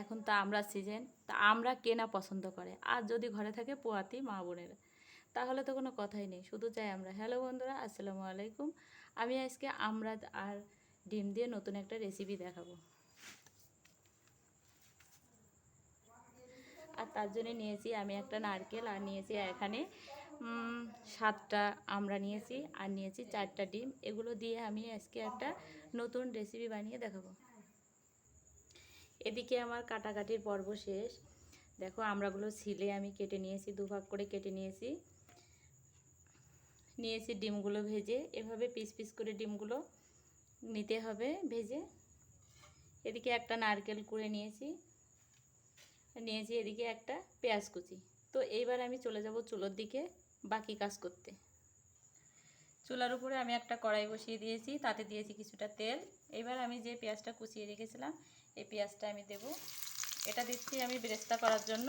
এখন তো আমরা সিজন, তা আমরা কেনা পছন্দ করে? আর যদি ঘরে থাকে পোয়াতি, মা বোনেরা। তাহলে তো কোনো কথাই নেই, শুধু চাই আমরা। হ্যালো বন্ধুরা, আসসালামু আলাইকুম। আমি আজকে আমরা আর ডিম দিয়ে নতুন একটা রেসিপি দেখাবো। আর তার জন্য নিয়েছি আমি একটা নারকেল, আর নিয়েছি এখানে সাতটা আমরা নিয়েছি, আর নিয়েছি চারটা ডিম। এগুলো দিয়ে আমি আজকে একটা নতুন রেসিপি বানিয়ে দেখাবো। এদিকে আমার কাটাকাটির পর্ব শেষ। দেখো আমরাগুলো ছিলে আমি কেটে নিয়েছি দুভাগ করে কেটে নিয়েছি। নিয়েছি ডিমগুলো ভেজে, এভাবে পিস পিস করে ডিমগুলো নিতে হবে ভেজে। এদিকে একটা নারকেল কুড়ে নিয়েছি নিয়েছি এদিকে একটা পেঁয়াজ কুচি। তো এইবার আমি চলে যাব চুলোর দিকে বাকি কাজ করতে। চুলার উপরে আমি একটা কড়াই বসিয়ে দিয়েছি, তাতে দিয়েছি কিছুটা তেল। এবার আমি যে পেঁয়াজটা কুচিয়ে রেখেছিলাম এই পেঁয়াজটা আমি দেব। এটা দিচ্ছি আমি বেরেস্তা করার জন্য।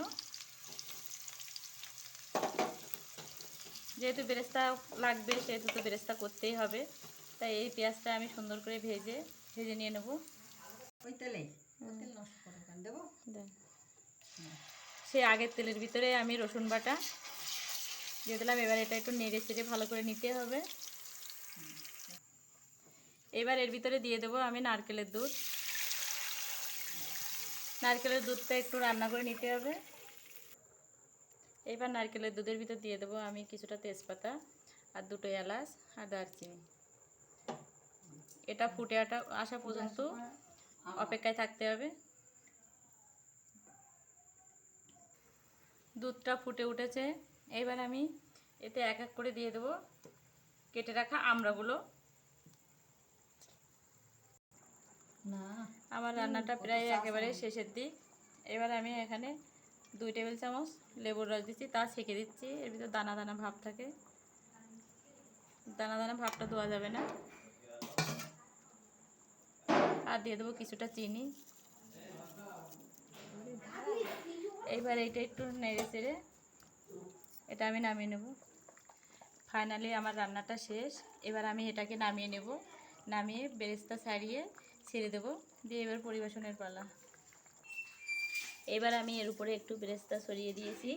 যেহেতু বেরেস্তা লাগবে সেহেতু তো বেরেস্তা করতেই হবে। তাই এই পেঁয়াজটা আমি সুন্দর করে ভেজে ভেজে নিয়ে নেব। ওই তেলে? দেবো? দেন। সে আগের তেলের ভিতরে আমি রসুন বাটা দিয়ে দিলাম। এবার এটা একটু নেড়ে চেড়ে ভালো করে নিতে হবে। এবার এর ভিতরে দিয়ে দেবো আমি নারকেলের দুধ। নারকেলের দুধটা একটু রান্না করে নিতে হবে। এবার নারকেলের দুধের ভিতর দিয়ে দেবো আমি কিছুটা তেজপাতা আর দুটো এলাচ আর দারচিনি। এটা ফুটে আটা, আসা পর্যন্ত অপেক্ষায় থাকতে হবে। দুধটা ফুটে উঠেছে। এবার আমি এতে এক এক করে দিয়ে দেবো কেটে রাখা আমড়াগুলো না আমার রান্নাটা প্রায় একেবারে শেষের দিক। এবার আমি এখানে দুই টেবিল চামচ লেবুর রস দিচ্ছি তা ছেঁকে দিচ্ছি। এর ভিতরে দানা দানা ভাব থাকে। দানা দানা ভাবটা দেওয়া যাবে না। আর দিয়ে দেবো কিছুটা চিনি। এইবার এইটা একটু নেড়ে চেড়ে এটা আমি নামিয়ে নেব। ফাইনালি আমার রান্নাটা শেষ। এবার আমি এটাকে নামিয়ে নেব। নামিয়ে বেরেস্তা ছাড়িয়ে ছেড়ে দেবো। দিয়ে এবার পরিবেশনের পালা। এবার আমি এর উপরে একটু বেরেস্তা ছড়িয়ে দিয়েছি।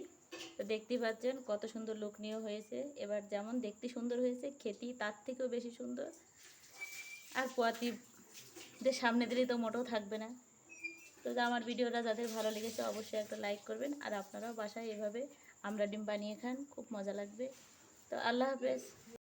তো দেখতেই পাচ্ছেন কত সুন্দর লোকনীয় হয়েছে। এবার যেমন দেখতে সুন্দর হয়েছে, খেতে তার থেকেও বেশি সুন্দর। আর পোয়াতি যে সামনে দিলেই তো মোটেও থাকবে না। তো আমার ভিডিওটা যাদের ভালো লেগেছে অবশ্যই একটা লাইক করবেন। আর আপনারাও বাসায় এভাবে আমরা ডিম বানিয়ে খান, খুব মজা লাগবে। তো আল্লাহ হাফেজ।